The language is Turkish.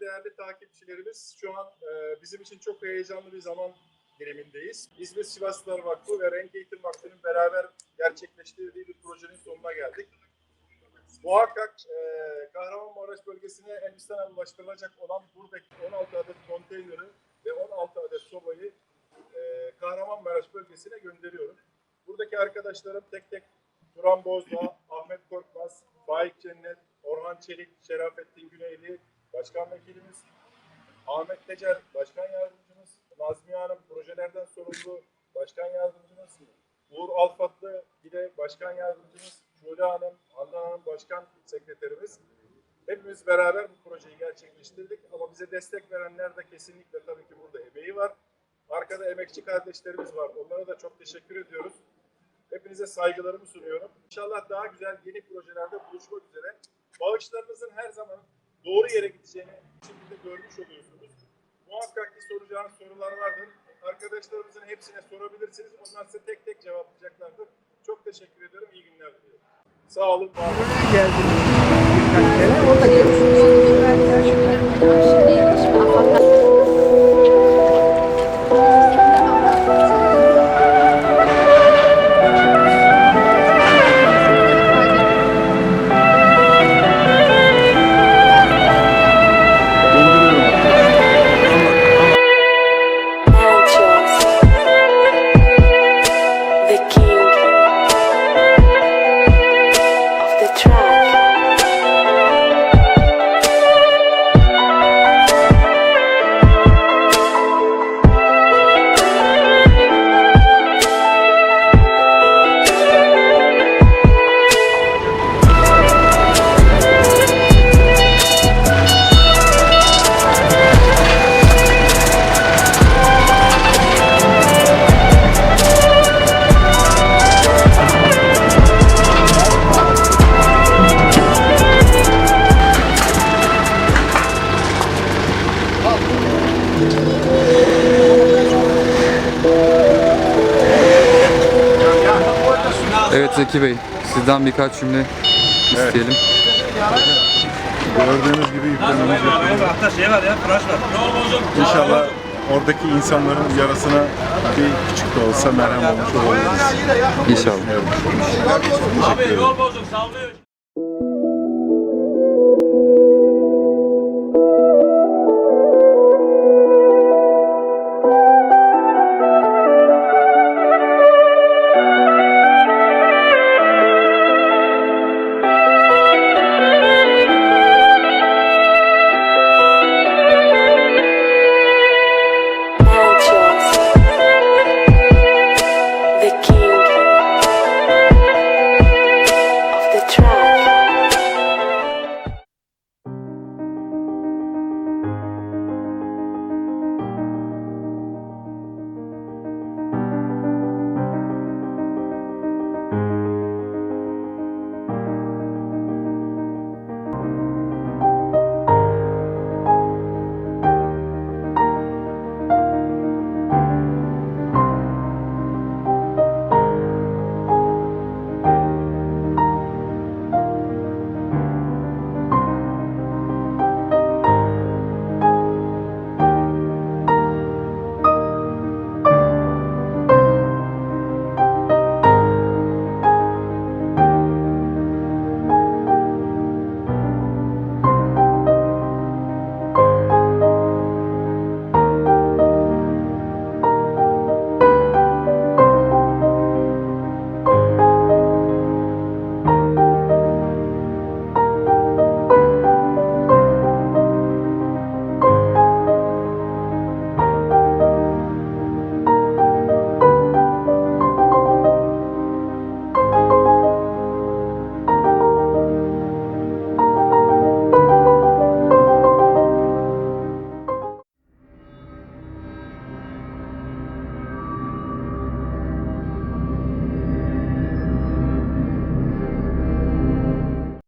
değerli takipçilerimiz şu an e, bizim için çok heyecanlı bir zaman dilimindeyiz. İzmir Sivaslılar Vakfı ve Renk Eğitim Vakfı'nın beraber gerçekleştirdiği bir projenin sonuna geldik. Muhakkak e, Kahramanmaraş bölgesine Elbistan'a ulaştırılacak olan buradaki 16 adet konteyneri ve 16 adet sobayı e, Kahramanmaraş bölgesine gönderiyorum. Buradaki arkadaşlarım tek tek Turan Bozdağ, Ahmet Korkmaz, Faik Cennet, Orhan Çelik, Şerafettin Güneyli, Başkan Vekilimiz, Ahmet Tecer, Başkan Yardımcımız, Nazmiye Hanım, projelerden sorumlu Başkan Yardımcımız, Uğur Alfatlı, bir de Başkan Yardımcımız, Şule Hanım, Handan Hanım, Başkan Sekreterimiz. Hepimiz beraber bu projeyi gerçekleştirdik ama bize destek verenler de kesinlikle tabii ki burada emeği var. Arkada emekçi kardeşlerimiz var. Onlara da çok teşekkür ediyoruz. Hepinize saygılarımı sunuyorum. İnşallah daha güzel yeni projelerde buluşmak üzere. Bağışlarınızın her zaman doğru yere gideceğini şekilde görmüş oluyorsunuz. Muhakkak ki soracağınız sorular vardır. Arkadaşlarımızın hepsine sorabilirsiniz. Onlar size tek tek cevaplayacaklardır. Çok teşekkür ediyorum. İyi günler diliyorum. Sağ olun. Var olun. geldi Evet Zeki Bey, sizden birkaç cümle isteyelim. Gördüğünüz gibi yüklememiz. Hatta şey var ya, flash var. İnşallah oradaki insanların yarasına bir küçük de olsa merhem olmuş olabiliriz. İnşallah. Evet. Abi yol bozuk, sallıyor.